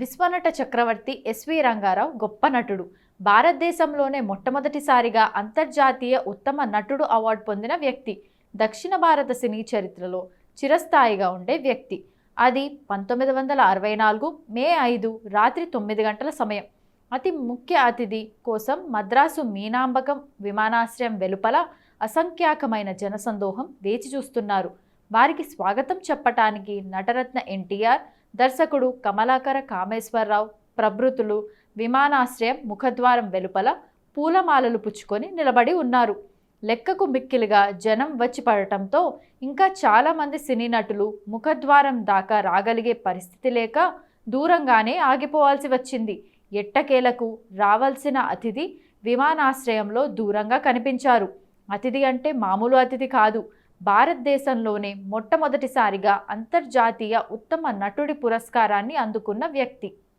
విశ్వనట చక్రవర్తి SV Rangarao గొప్ప నటుడు. భారతదేశంలోనే మొట్టమొదటిసారిగా అంతర్జాతీయ ఉత్తమ నటుడు అవార్డు పొందిన వ్యక్తి. దక్షిణ భారత సినీ చరిత్రలో చిరస్థాయిగా ఉండే వ్యక్తి. అది పంతొమ్మిది వందల అరవై నాలుగు మే ఐదు రాత్రి తొమ్మిది గంటల సమయం. అతి ముఖ్య అతిథి కోసం మద్రాసు మీనాంబకం విమానాశ్రయం వెలుపల అసంఖ్యాకమైన జనసందోహం వేచి చూస్తున్నారు. వారికి స్వాగతం చెప్పటానికి నటరత్న ఎన్టీఆర్ దర్శకుడు కమలాకర కామేశ్వరరావు ప్రభృతులు విమానాశ్రయం ముఖద్వారం వెలుపల పూలమాలలు పుచ్చుకొని నిలబడి ఉన్నారు. లెక్కకు మిక్కిలిగా జనం వచ్చి పడటంతో ఇంకా చాలామంది సినీ నటులు ముఖద్వారం దాకా రాగలిగే పరిస్థితి లేక దూరంగానే ఆగిపోవాల్సి వచ్చింది. ఎట్టకేలకు రావాల్సిన అతిథి విమానాశ్రయంలో దూరంగా కనిపించారు. అతిథి అంటే మామూలు అతిథి కాదు భారతదేశంలోనే మొట్టమొదటిసారిగా అంతర్జాతీయ ఉత్తమ నటుడి పురస్కారాన్ని అందుకున్న వ్యక్తి.